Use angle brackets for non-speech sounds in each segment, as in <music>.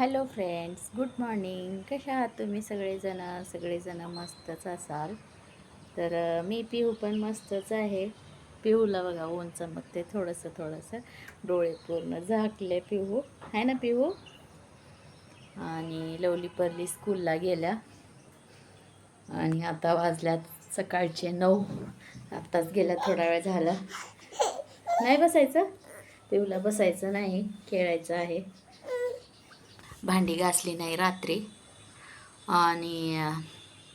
Hello friends good morning. कशा आहात तुम्ही सगळेजणं? सगळेजणं मस्तच असाल. तर मी पिहू पण मस्तच आहे. पिहूला बघा ऊन चमकते थोडंसं थोडंसं. डोळे पूर्ण झाकले पिहू. आहे ना पिहू? आणि लवली परली स्कूलला गेल्या. आणि आता वाजल्यात सकाळचे नऊ. आत्ताच गेल्या थोडा वेळ झाला. नाही बसायचं? पिहूला बसायचं नाही खेळायचं आहे. भांडी घासली नाही रात्री. आणि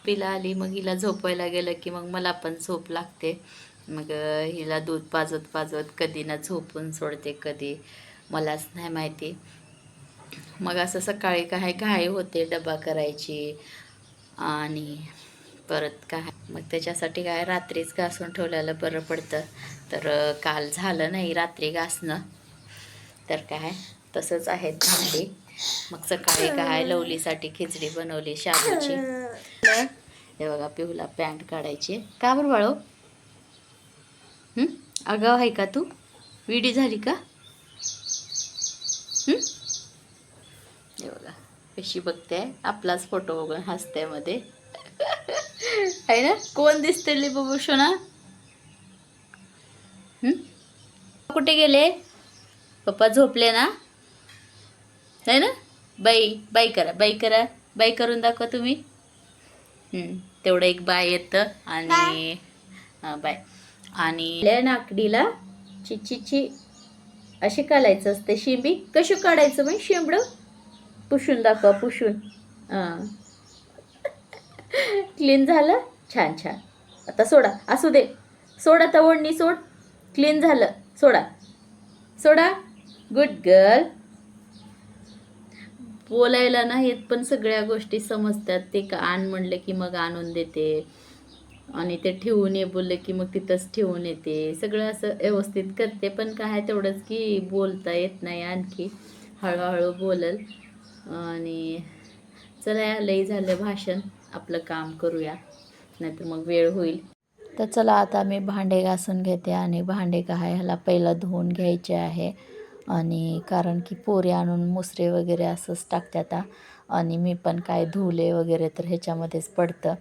पिला आली मग हिला झोपायला गेलं की मग मला पण झोप लागते. मग हिला दूध पाजत पाजत कधी ना झोपून सोडते कधी. मलाच नाही माहिती. मग असं सकाळी काय घाई होते डबा करायची आणि परत काय. मग त्याच्यासाठी काय रात्रीच घासून ठेवलेलं बरं पडतं. तर काल झालं नाही रात्री घासणं. तर काय तसंच आहेत भांडी. मग सकाळी काय लवलीसाठी खिचडी बनवली शाबूची. हे बघा पिहूला पॅन्ट काढायची. का बरं बाळो? हं? आगाव आहे का तू? विडी झाली का? हे? बघा कशी बघते? आपलाच फोटो बघून हसते मध्ये. आहे ना? कोण दिसते लिबू शोना कुठे गेले? पप्पा झोपले ना? आहे ना? बाई बाई करा बाई करा बाई करून दाखवा तुम्ही. तेवढं एक बाय येतं आणि हां बाय. आणि ले नाकडीला ची ची अशी काढायचं असते शिंबी. कशी काढायचं मग शिंबड? पुसून दाखवा पुसून. हां. क्लीन झालं? छान छान. आता सोडा असू दे. सोडा तवडणी ओढणी सोड. क्लीन झालं. सोडा. सोडा. गुड गर्ल बोलायला नाहीत पण सगळ्या गोष्टी समजतात. ते का आण म्हणलं की मग आणून देते. आणि ते ठेवून ये बोललं की मग तिथंच ठेवून येते. सगळं असं व्यवस्थित करते पण काय तेवढंच की बोलता येत नाही आणखी. हळूहळू बोलल. आणि चला या लई झालं भाषण. आपलं काम करूया. नाहीतर मग वेळ होईल. तर चला आता मी भांडे घासून घेते आणि भांडे काय ह्याला पहिलं धुवून घ्यायचे आहे. आणि कारण की पोरे आणून मुसरे वगैरे असंच टाकतात आता आणि मी पण काय धुले वगैरे तर ह्याच्यामध्येच पडतं.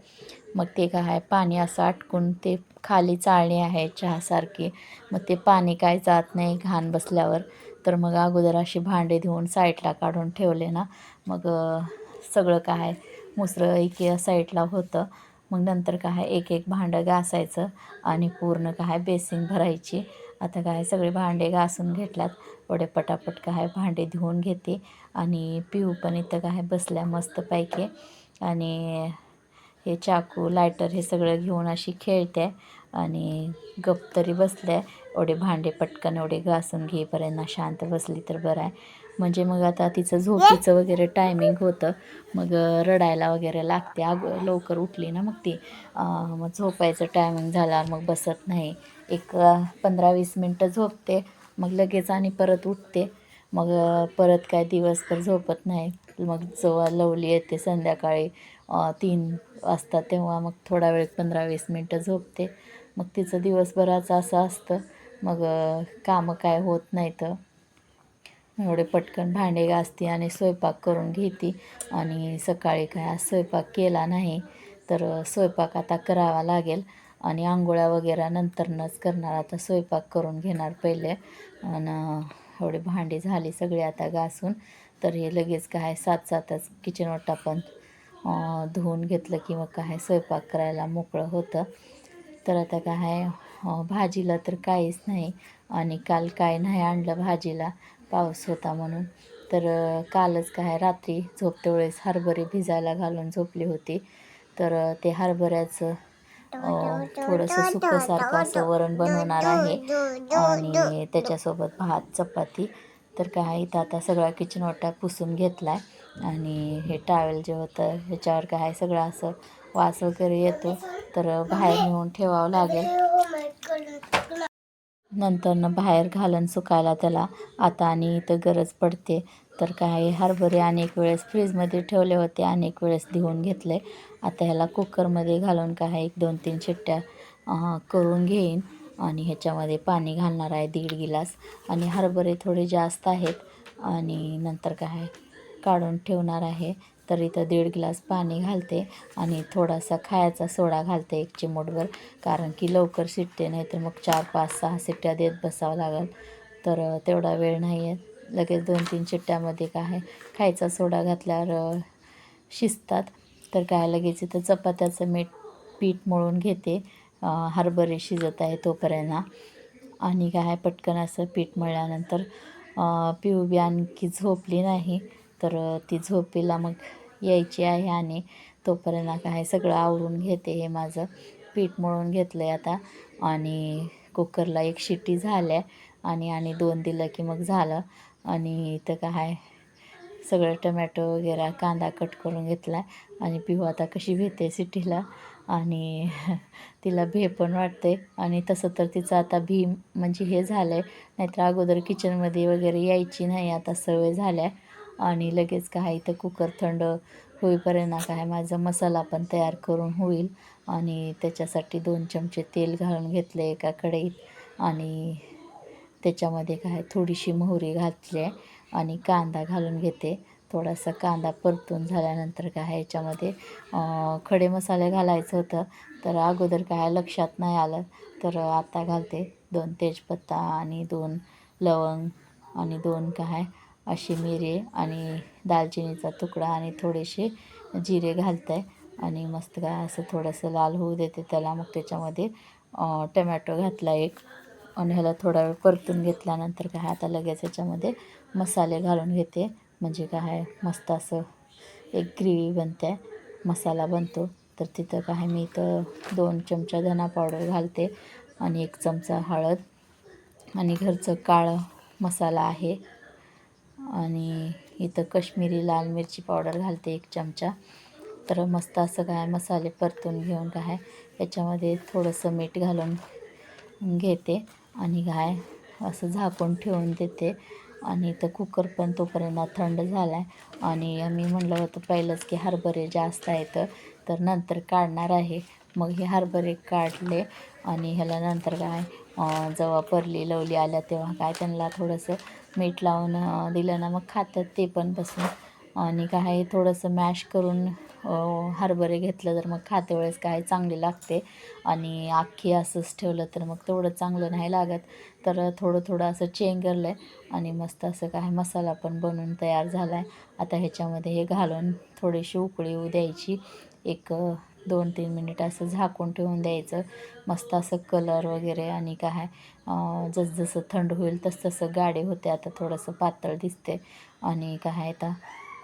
मग ते काय आहे पाणी असं अटकून ते खाली चाळणी आहे चहासारखी मग ते पाणी काय जात नाही घाण बसल्यावर. तर मग अगोदर अशी भांडे धुवून साईडला काढून ठेवले ना. मग सगळं काय मुसरं एके साईडला होतं. मग नंतर काय एक एक भांडं घासायचं आणि पूर्ण काय बेसिंग भरायची. आता काय सगळे भांडे घासून घेतल्यात. एवढे पटापट काय भांडे धुवून घेते आणि पिऊ पण इथं काय बसल्या मस्तपैकी आणि हे चाकू लायटर हे सगळं घेऊन अशी खेळते. आणि गप तरी बसल्या एवढे भांडे पटकन एवढे घासून घेईपर्यंत शांत बसली तर बरं आहे. म्हणजे मग आता तिचं झोपीचं वगैरे टायमिंग होतं. मग रडायला वगैरे लागते. अग लवकर उठली ना मग ती. मग झोपायचं टायमिंग झाल्यावर मग बसत नाही. एक पंधरा वीस मिनटं झोपते. मग लगेच आणि परत उठते. मग परत काय दिवसभर झोपत नाही. मग जेव्हा लवली येते संध्याकाळी तीन वाजता. तेव्हा मग थोडा वेळ पंधरा वीस मिनटं झोपते. मग तिचं दिवसभराचं असं असतं. मग कामं काय होत नाहीत. एवढे पटकन भांडे घासते आणि स्वयंपाक करून घेते. आणि सकाळी काय आज स्वयंपाक केला नाही तर स्वयंपाक आता करावा लागेल. आणि आंघोळ्या वगैरे नंतरनंच करणार. आता स्वयंपाक करून घेणार पहिले. आणि एवढे भांडी झाली सगळी आता घासून. तर हे लगेच काय सात सातच किचन ओटा पण धुवून घेतलं की मग काय स्वयंपाक करायला मोकळं होतं. तर आता काय भाजीला तर काहीच नाही आणि काल काय नाही आणलं भाजीला पाऊस होता म्हणून. तर कालच काय रात्री झोपते वेळेस हरभरे भिजायला घालून झोपली होती. तर ते हरभऱ्याचं थोडंसं सुकंसारखं असं वरण बनवणार आहे आणि त्याच्यासोबत भात चपाती. तर काय इथं आता सगळा किचन ओटा पुसून घेतला आहे आणि हे टावेल जे होतं ह्याच्यावर काय सगळं असं वास वगैरे येतो तर बाहेर नेऊन ठेवावं लागेल. नंतरनं बाहेर घालून सुकायला त्याला. आता आणि इथं गरज पडते. तर काय हरभरे अनेक वेळेस फ्रीजमध्ये ठेवले होते अनेक वेळेस धुवून घेतले. आता ह्याला कुकरमध्ये घालून काय एक दोन तीन शिट्ट्या करून घेईन. आणि ह्याच्यामध्ये पाणी घालणार आहे दीड गिलास. आणि हरभरे थोडे जास्त आहेत. आणि नंतर काय काढून ठेवणार आहे. तर इथं दीड ग्लास पाणी घालते आणि थोडासा खायचा सोडा घालते एक चिमूटभर. कारण की लवकर शिटते नाही तर मग चार पाच सहा शिट्ट्या देत बसावं लागेल. तर तेवढा वेळ नाही आहे लगेच दोन तीन शिट्ट्यामध्ये काय आहे, खायचा सोडा घातल्यावर शिजतात. तर काय लगेच इथं चपात्याचं मीठ पीठ मळून घेते. हरभरे शिजत आहे तोपर्यंत. आणि काय पटकन असं पीठ मळल्यानंतर पिऊबी पिऊ बी आणखी झोपली नाही. तर ती झोपीला मग यायची आहे आणि तोपर्यंत काय सगळं आवरून घेते हे माझं. पीठ मळून घेतलं आहे आता आणि कुकरला एक शिट्टी झाल्या आणि आणि दोन दिलं की मग झालं. आणि इथं काय सगळं टमॅटो वगैरे कांदा कट करून घेतला आणि पिहू आता कशी भेटते सिटीला आणि <laughs> तिला भे पण वाटते आणि तसं तर तिचं आता भी म्हणजे हे झालं आहे नाहीतर अगोदर किचनमध्ये वगैरे यायची नाही आता सवय झाल्या. आणि लगेच काय इथं कुकर थंड होईपर्यंत काय माझा मसाला पण तयार करून होईल. आणि त्याच्यासाठी दोन चमचे तेल घालून घेतले एका कढईत. आणि त्याच्यामध्ये काय थोडीशी मोहरी घातली आहे आणि कांदा घालून घेते. थोडासा कांदा परतून झाल्यानंतर काय याच्यामध्ये खडे मसाले घालायचं होतं. तर अगोदर काय लक्षात नाही आलं. तर आता घालते दोन तेजपत्ता आणि दोन लवंग आणि दोन काय अशी मिरे आणि दालचिनीचा तुकडा आणि थोडेसे जिरे घालते आणि मस्त काय असं थोडंसं लाल होऊ देते. त्याला मग त्याच्यामध्ये टमॅटो घातला एक. आणि ह्याला थोडा वेळ परतून घेतल्यानंतर काय आता लगेच याच्यामध्ये मसाले घालून घेते. म्हणजे काय मस्त असं एक ग्रेव्ही बनते. मसाला बनतो. तर तिथं काय मी इथं दोन चमचा धना पावडर घालते. आणि एक चमचा हळद. आणि घरचं काळं मसाला आहे. आणि इथं कश्मीरी लाल मिरची पावडर घालते एक चमचा. तर मस्त असं काय मसाले परतून घेऊन काय याच्यामध्ये थोडंसं मीठ घालून घेते आणि काय असं झाकून ठेवून देते. आणि इथं कुकर पण तोपर्यंत थंड झाला आहे आणि मी म्हणलं होतं पहिलंच की हरभरे जास्त आहेत. तर नंतर काढणार आहे. मग हे हरभरे काढले आणि ह्याला नंतर काय जेव्हा परली लवली आल्या तेव्हा काय त्यांना थोडंसं मीठ लावून दिलं ना मग खातात ते पण बसून. आणि काय थोडंसं मॅश करून हरभरे घेतलं तर मग खाते वेळेस काय चांगले लागते. आणि अख्खी असंच ठेवलं तर मग तेवढं चांगलं नाही लागत. तर थोडं थोडं असं चेंगरलं आहे आणि मस्त असं काय मसाला पण बनवून तयार झाला आहे आता ह्याच्यामध्ये हे घालून थोडीशी उकळी येऊ द्यायची. एक दोन तीन मिनिट असं झाकून ठेवून द्यायचं. मस्त असं कलर वगैरे आणि काय जसजसं थंड होईल तसतसं गाडे होते. आता थोडंसं पातळ दिसते आणि काय आता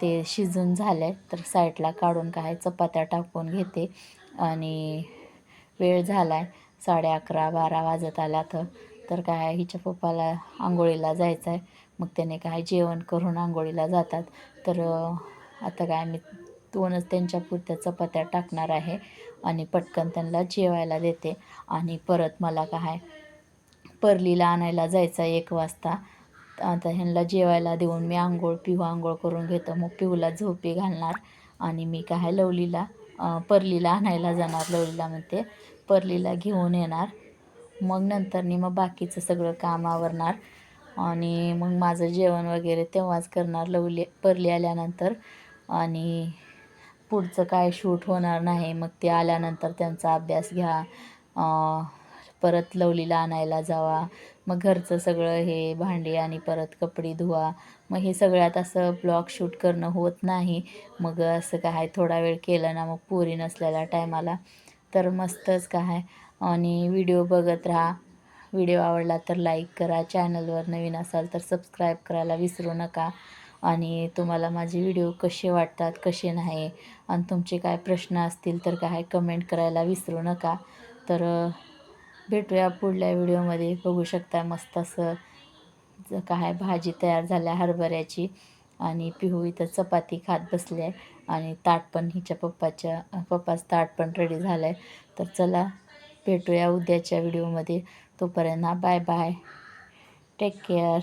ते शिजून झालं तर साईडला काढून काय चपात्या टाकून घेते. आणि वेळ झाला आहे साडे अकरा बारा वाजत आला तर तर काय हिच्या पप्पाला आंघोळीला जायचं आहे मग त्याने काय जेवण करून आंघोळीला जातात. तर आता काय मी दोनच त्यांच्या पुरत्या चपात्या टाकणार आहे आणि पटकन त्यांना जेवायला देते. आणि परत मला काय परलीला आणायला जायचं आहे एक वाजता. आता ह्यांना जेवायला देऊन मी आंघोळ पिहू आंघोळ करून घेतो. मग पिहूला झोपी घालणार. आणि मी काय लवलीला परलीला आणायला जाणार. लवलीला म्हणते परलीला घेऊन येणार. मग नंतरनी मग बाकीचं सगळं काम आवरणार. आणि मग माझं जेवण वगैरे तेव्हाच करणार. लवली परली आल्यानंतर. आणि पुढचं काय शूट होणार नाही मग ते आल्यानंतर त्यांचा अभ्यास घ्या परत लवलीला आणायला जावा मग घरचं सगळं हे भांडी आणि परत कपडे धुवा मग हे सगळ्यात असं ब्लॉग शूट करणं होत नाही मग असं काय थोडा वेळ केलं ना मग पोरी नसलेल्या टायमाला. तर मस्तच काय आणि व्हिडिओ बघत राहा. व्हिडिओ आवडला तर लाईक करा चॅनलवर नवीन असाल तर सबस्क्राईब करायला विसरू नका. आणि तुम्हाला माझे व्हिडिओ कसे वाटतात कसे नाही आणि तुमचे काय प्रश्न असतील तर काय कमेंट करायला विसरू नका. तर भेटूया पुढल्या व्हिडिओमध्ये. बघू शकता मस्त असं काय भाजी तयार झाल्या हरभऱ्याची. आणि पिहू इथं चपाती खात बसले आहे. आणि ताट पण हिच्या पप्पाच्या पप्पाचं ताट पण रेडी झालं आहे तर चला भेटूया उद्याच्या व्हिडिओमध्ये. तोपर्यंत बाय बाय. Take care